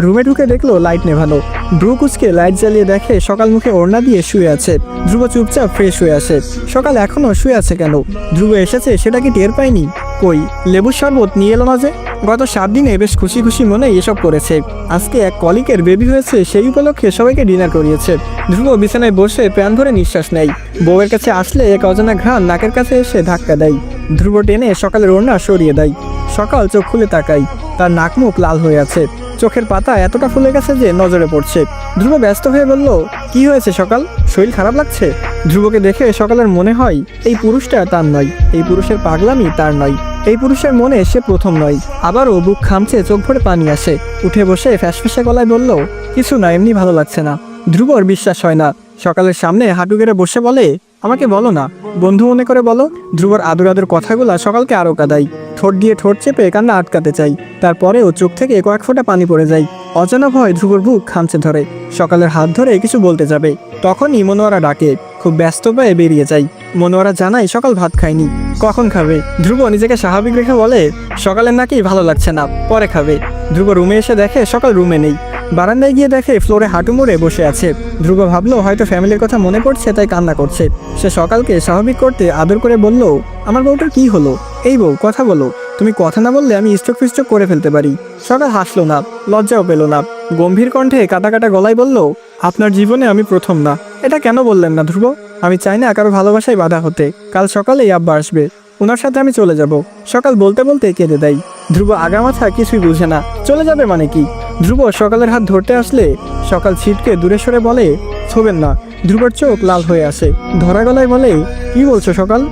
রুমে ঢুকে দেখল লাইট নেভানো। ব্রু কুচকে লাইট জ্বালিয়ে দেখে সকাল মুখে ওড়না দিয়ে শুয়ে আছে। ধ্রুব চুপচাপ ফ্রেশ হয়ে আসে। সকাল এখনও শুয়ে আছে কেন? ধ্রুব এসেছে, সেটা কি টের পায়নি? কই, লেবুর শরবত নিয়ে এলো না যে? গত সাত দিনে বেশ খুশি খুশি মনে এসব করেছে। আজকে এক কলিকের বেবি হয়েছে, সেই উপলক্ষে সবাইকে ডিনার করিয়েছে। ধ্রুব বিছানায় বসে প্রাণ ভরে নিঃশ্বাস নেয়। বউয়ের কাছে আসলে এক অজানা ঘ্রাণ নাকের কাছে এসে ধাক্কা দেয়। ধ্রুব টেনে সকালের ওড়না সরিয়ে দেয়। সকাল চোখ খুলে তাকাই তার নাক মুখ লাল হয়ে আছে। চোখের পাতা এতটা ফুলে গেছে যে নজরে পড়ছে। ধ্রুব ব্যস্ত হয়ে বলল, কি হয়েছে সকাল? শরীর খারাপ লাগছে? ধ্রুবকে দেখে সকালের মনে হয়, এই পুরুষটা তার নয়, এই পুরুষের পাগলামি তার নয়, এই পুরুষের মনে সে প্রথম নয়। আবারও বুক খামছে, চোখ ভরে পানি আসে। উঠে বসে ফ্যাসফ্যাসে গলায় বলল, কিছু না, এমনি ভালো লাগছে না। ধ্রুবর বিশ্বাস হয় না। সকালের সামনে হাঁটু গেড়ে বসে বলে আমাকে বলো না। বন্ধু মনে করে বলো, ধ্রুবর আদর আদর কথাগুলা সকালকে আরও কাদাই। ঠোঁট দিয়ে ঠোঁট চেপে কান্না আটকাতে চাই। তারপরেও চোখ থেকে কয়েক ফোঁটা পানি পড়ে যায়। অজানা ভয় ধ্রুবর বুক খামছে ধরে। সকালের হাত ধরে কিছু বলতে যাবে। তখনই মনোয়ারা ডাকে। খুব ব্যস্ত পেয়ে বেরিয়ে যাই। মনোয়ারা জানাই সকাল ভাত খায়নি। কখন খাবে? ধ্রুব নিজেকে স্বাভাবিক রেখে বলে, সকালের নাকি ভালো লাগছে না, পরে খাবে। ধ্রুব রুমে এসে দেখে সকাল রুমে নেই। বারান্দায় গিয়ে দেখে ফ্লোরে হাঁটু মুড়ে বসে আছে। ধ্রুব ভাবলো, হয়তো ফ্যামিলির কথা মনে পড়ছে, তাই কান্না করছে। সে সকালকে স্বাভাবিক করতে আদর করে বলল, আমার বউটার কি হলো? এই বউ, কথা বলো। তুমি কথা না বললে আমি স্ট্রোক ফিস্ট্রোক করে ফেলতে পারি। সকাল হাসলো না, লজ্জাও পেল না। গম্ভীর কণ্ঠে কাটা কাটা গলায় বলল, আপনার জীবনে আমি প্রথম না। এটা কেন বললেন না ধ্রুব? আমি চাই না কারও ভালোবাসায় বাধা হতে। কাল সকালেই আব্বা আসবে। ওনার সাথে আমি চলে যাব। সকাল বলতে বলতে কেঁদে দেয়। ধ্রুব আগামাথা কিছুই বুঝে না। চলে যাবে মানে কি? ধ্রুব সকালের হাত ধরতে আসলে সকাল ছিটকে দূরে সরে বলে, ছোবেন না। ধ্রুবর চোখ লাল হয়ে আসে। ধরা গলায় বলে, কি বলছো সকাল?